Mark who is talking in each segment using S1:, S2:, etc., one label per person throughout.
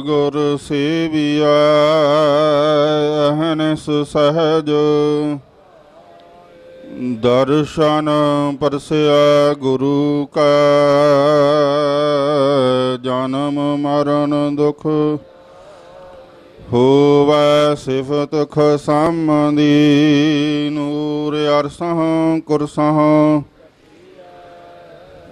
S1: ਗੁਰ ਸੇਵਿਆ ਅਹਨਿਸ ਸਹਜ। ਦਰਸ਼ਨ ਪਰਸਿਆ ਗੁਰੂ ਕਾ, ਜਨਮ ਮਰਨ ਦੁਖ ਹੋਵੈ ਸਿਫਤ ਖਸਮਦੀ ਨੂਰ ਅਰਸਹ ਕੁਰਸਹ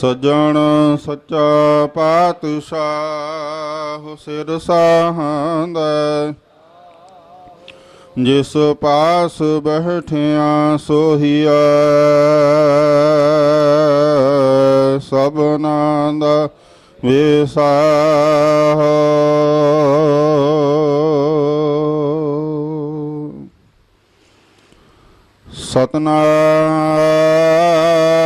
S1: ਸਜਣ ਸੱਚਾ ਪਾਤਸ਼ਾਹ ਸਿਰ ਸਾਹੰਦਾ। ਜਿਸ ਪਾਸ ਬਹਿਠਿਆ ਸੋਹੀਆ ਸਭਨਾ ਦਾ ਵਿਸਾਹ। ਸਤਨਾਮ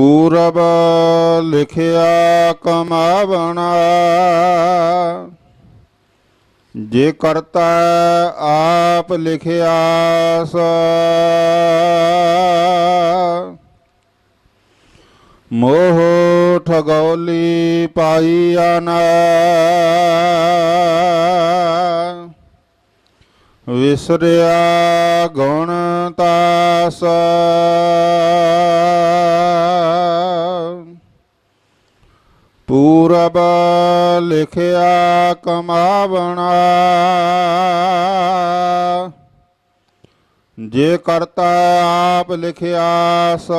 S1: ਪੂਰਬ ਲਿਖਿਆ ਕਮਾਵਣਾ। ਜੇ ਕਰਤਾ ਆਪ ਲਿਖਿਆ ਸਾ। ਮੋਹ ਠਗੌਲੀ ਪਾਈਆ ਨਾ ਵਿਸਰਿਆ ਗੁਣ ਤਾਸ। ਪੂਰਬ ਲਿਖਿਆ ਕਮਾਵਣਾ। ਜੇ ਕਰਤਾ ਆਪ ਲਿਖਿਆ ਸ।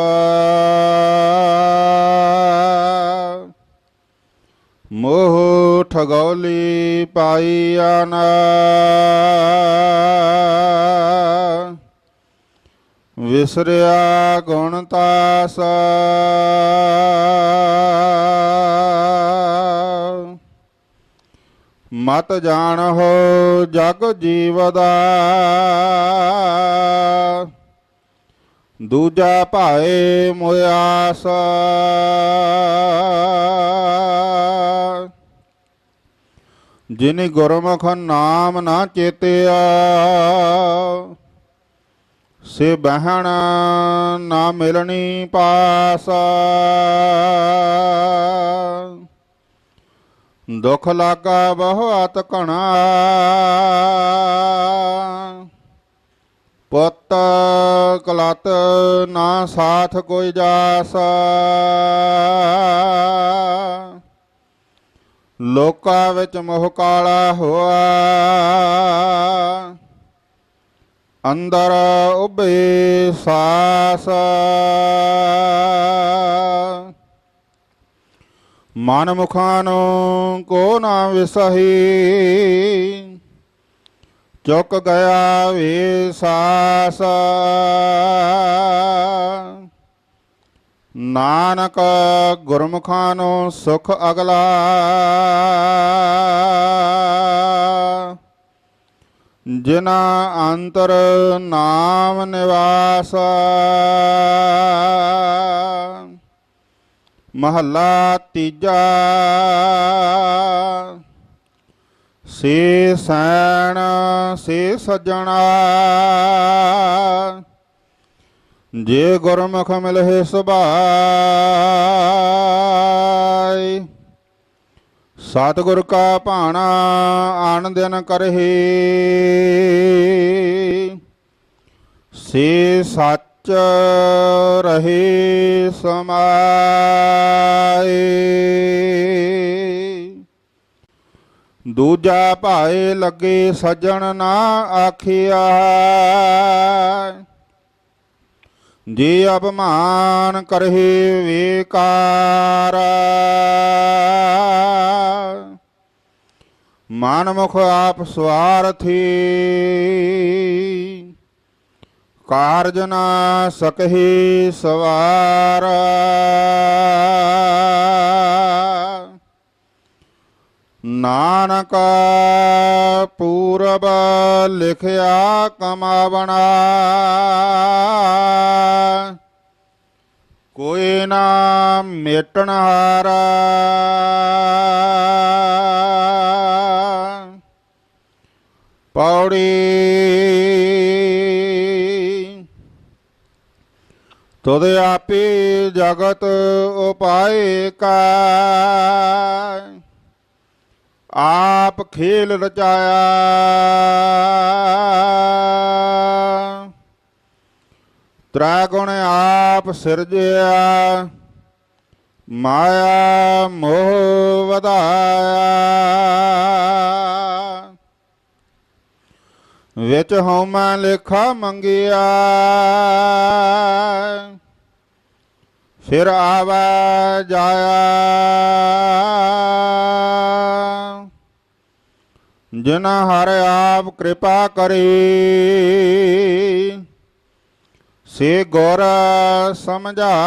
S1: ਮੋਹ ਠਗੌਲੀ ਪਾਈ ਨਾ ਵਿਸਰਿਆ ਗੁਣ ਤਾਸ। ਮਤ ਜਾਣਹੁ ਜਗ ਜੀਵਦਾ। ਦੂਜਾ ਭਾਏ ਮੁਆਸ ਜਿਨ ਗੁਰਮੁਖ ਨਾਮ ਨਾ ਚੇਤਿਆ, ਸੇ ਬਹਿਣ ਨਾ ਮਿਲਣੀ ਪਾਸ। ਦੁਖ ਲਾਗਾ ਬਹੁਤ ਘਣਾ। ਪੁੱਤ ਕਲਤ ਨਾ ਸਾਥ ਕੋਈ ਜਾਸ। ਲੋਕਾਂ ਵਿੱਚ ਮੋਹ ਕਾਲਾ ਹੋਆ। ਅੰਦਰ ਉਭੇ ਸਾਸ। ਮਨ ਮੁਖਾਂ ਨੂੰ ਕੋ ਨਾ ਵਿਸਹੀ। ਚੁੱਕ ਗਿਆ ਵੇ ਸਾਸ ਨਾਨਕ ਗੁਰਮੁਖਾਂ ਨੂੰ ਸੁਖ ਅਗਲਾ। ਜਿਨਾ ਅੰਤਰ ਨਾਮ ਨਿਵਾਸ। ਮਹੱਲਾ ਤੀਜਾ। ਸੇ ਸੈਣ, ਸੇ ਸਜਣਾ। ਜੇ ਗੁਰਮੁਖ ਮਿਲਹਿ ਸੁਭਾਈ ਸਤਿਗੁਰ ਕਾ ਭਾਣਾ ਆਨ ਦਿਨ ਕਰਹੀ। ਸੇ ਸੱਚ ਰਹੇ ਸਮਾਏ। ਦੂਜਾ ਭਾਏ ਲੱਗੇ ਸਜਣ ਨਾ ਆਖਿਆ। ਜੇ ਅਪਮਾਨ ਕਰਹਿ ਵਿਕਾਰ। ਮਨ ਮੁਖ ਆਪ ਸਵਾਰਥੀ। ਕਾਰਜ ਨਾ ਸਕਹਿ ਸਵਾਰ। ਨਾਨਕ ਪੂਰਬ ਲਿਖਿਆ ਕਮਾਵਣਾ। ਕੋਈ ਨਾ ਮੇਟਣ ਹਾਰਾ ਤੁਧ ਆਪੇ ਜਗਤ ਉਪਾਏ ਕਾ ਆਪ ਖੇਲ ਰਚਾਇਆ। ਤ੍ਰੈ ਗੁਣ ਆਪ ਸਿਰਜਿਆ। ਮਾਇਆ ਮੋਹ ਵਧਾਇਆ। ਵਿੱਚ ਹਉਮੈ ਲੇਖਾ ਮੰਗਿਆ। ਫਿਰ ਆਵਾ ਜਾਇਆ। ਜਿਨ ਹਰ ਆਪ ਕਿਰਪਾ ਕਰੇ, ਸੇ ਗੁਰ ਸਮਝਾਇਆ।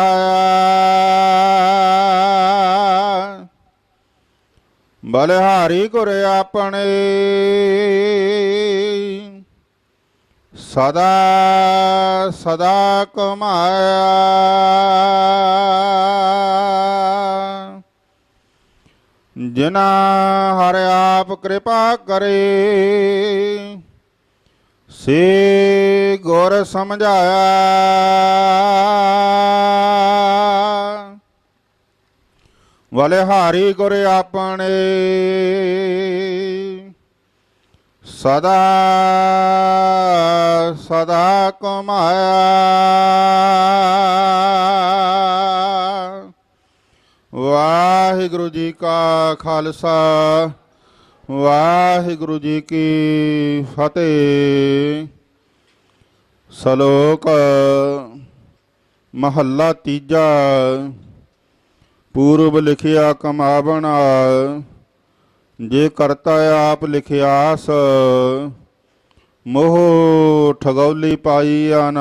S1: ਬਲਿਹਾਰੀ ਗੁਰ ਆਪਣੇ ਸਦਾ ਸਦਾ ਕਮਾਇਆ। ਜਿਨਾ ਹਰ ਆਪ ਕਿਰਪਾ ਕਰੇ, ਸੇ ਗੁਰ ਸਮਝਾਇਆ। ਵਲੇ ਹਾਰੀ ਗੁਰ ਆਪਣੇ ਸਦਾ ਸਦਾ ਕਮਾਇਆ। ਵਾਹਿਗੁਰੂ ਜੀ ਕਾ ਖਾਲਸਾ, ਵਾਹਿਗੁਰੂ ਜੀ ਕੀ ਫਤਿਹ। ਸ਼ਲੋਕ ਮਹੱਲਾ ਤੀਜਾ, ਪੂਰਬ ਲਿਖਿਆ ਕਮਾਵਣਾ। ਜੇ ਕਰਤਾ ਆਪ ਲਿਖਿਆਸ, ਮੋਹ ਠਗੌਲੀ ਪਾਈ ਅਨ,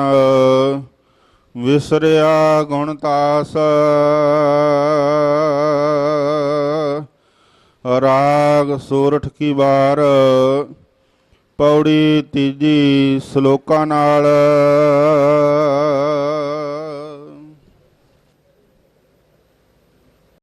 S1: ਵਿਸਰਿਆ ਗੁਣ ਤਾਸ। ਰਾਗ ਸੋਰਠ ਕੀ ਵਾਰ, ਪੌੜੀ ਤੀਜੀ ਸ਼ਲੋਕਾਂ ਨਾਲ।